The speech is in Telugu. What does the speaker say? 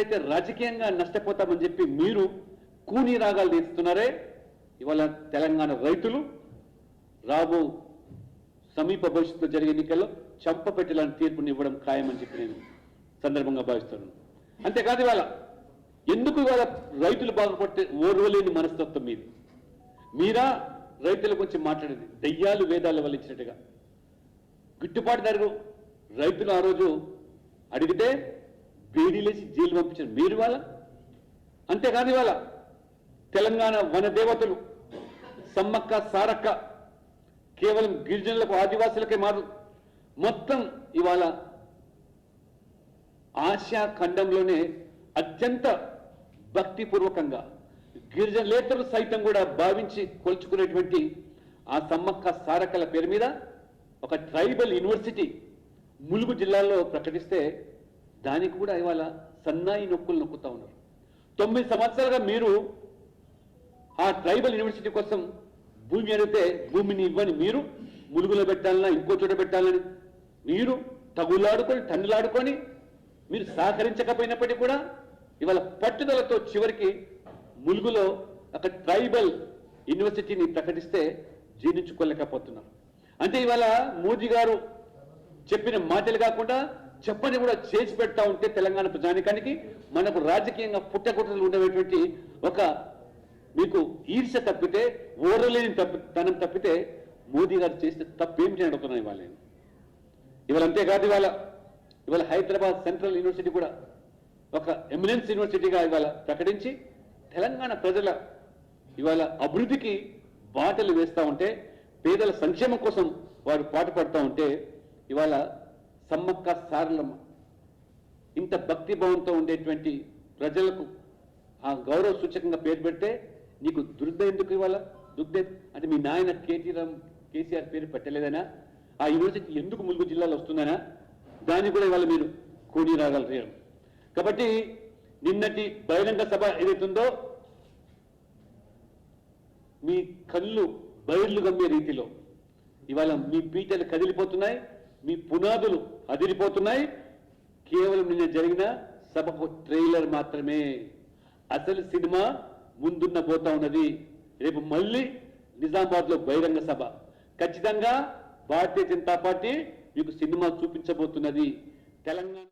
అయితే రాజకీయంగా నష్టపోతామని చెప్పి మీరు కూనీ రాగాలు తీస్తున్నారే? ఇవాళ తెలంగాణ రైతులు రాబో సమీప భవిష్యత్తులో జరిగే ఎన్నికల్లో చంపపెట్టేలాంటి తీర్పుని ఇవ్వడం ఖాయమని చెప్పి నేను సందర్భంగా భావిస్తున్నాను. అంతేకాదు ఇవాళ ఎందుకు ఇవాళ రైతులు బాగుపడితే ఓర్వలేని మనస్తత్వం మీది? మీరా రైతుల గురించి మాట్లాడేది? దయ్యాలు వేదాలు వల్లించినట్టుగా గిట్టుబాటు ధరకు రైతులు ఆ రోజు అడిగితే బేడీలేసి జైలు పంపించారు. మీరు వాళ్ళ అంతేకాదు ఇవాళ తెలంగాణ వన దేవతలు సమ్మక్క సారక్క కేవలం గిరిజనులకు ఆదివాసులకే మారు. మొత్తం ఇవాళ ఆసియా ఖండంలోనే అత్యంత భక్తిపూర్వకంగా గిరిజనులేతరు సైతం కూడా భావించి కొలుచుకునేటువంటి ఆ సమ్మక్క సారక్కల పేరు మీద ఒక ట్రైబల్ యూనివర్సిటీ ములుగు జిల్లాలో ప్రకటిస్తే దానికి కూడా ఇవాళ సన్నాయి నొక్కులు నొక్కుతా ఉన్నారు. తొమ్మిది సంవత్సరాలుగా మీరు ఆ ట్రైబల్ యూనివర్సిటీ కోసం భూమి అడిగితే భూమిని ఇవ్వని మీరు ములుగులో పెట్టాలన్నా ఇంకో చోట పెట్టాలని మీరు తగులాడుకొని తండ్రిలాడుకొని మీరు సహకరించకపోయినప్పటికీ కూడా ఇవాళ పట్టుదలతో చివరికి ములుగులో ఒక ట్రైబల్ యూనివర్సిటీని ప్రకటిస్తే జీర్ణించుకోలేకపోతున్నారు. అంటే ఇవాళ మోదీ గారు చెప్పిన మాటలు కాకుండా చెప్పని కూడా చేసి పెడతా ఉంటే తెలంగాణ ప్రజానికానికి మనకు రాజకీయంగా పుట్టగొట్టలు ఉండేటువంటి ఒక మీకు ఈర్ష తప్పితే ఓరలేని తప్పి తనం తప్పితే మోదీ గారు చేసిన తప్పేమిటి అని అడుగుతున్నాను ఇవాళ నేను ఇవాళ అంతేకాదు ఇవాళ ఇవాళ హైదరాబాద్ సెంట్రల్ యూనివర్సిటీ కూడా ఒక ఎమినెన్స్ యూనివర్సిటీగా ఇవాళ ప్రకటించి తెలంగాణ ప్రజల ఇవాళ అభివృద్ధికి బాటలు వేస్తా ఉంటే పేదల సంక్షేమం కోసం వారు పాటుపడతా ఉంటే ఇవాళ సమ్మక్క సారలమ్మ. ఇంత భక్తి భావంతో ఉండేటువంటి ప్రజలకు ఆ గౌరవ సూచకంగా పేరు పెడితే నీకు దుర్ద ఎందుకు ఇవాళ? దుర్ద అంటే మీ నాయన కేటీఆర్ కేసీఆర్ పేరు పెట్టలేదనా? ఆ యూనివర్సిటీ ఎందుకు ములుగు జిల్లాలో వస్తుందనా? దాన్ని కూడా ఇవాళ మీరు కూడి రాగలరు. కాబట్టి నిన్నటి బహిరంగ సభ ఏదైతుందో మీ కళ్ళు బయర్లు గమ్మే రీతిలో ఇవాళ మీ పీటలు కదిలిపోతున్నాయి. మీ పునాదులు అదిరిపోతున్నాయి. కేవలం నిన్న జరిగిన సభకు ట్రైలర్ మాత్రమే. అసలు సినిమా ముందున్న పోతా ఉన్నది. రేపు మళ్ళీ నిజామాబాద్లో బహిరంగ సభ. ఖచ్చితంగా భారతీయ జనతా పార్టీ మీకు సినిమా చూపించబోతున్నది. తెలంగాణ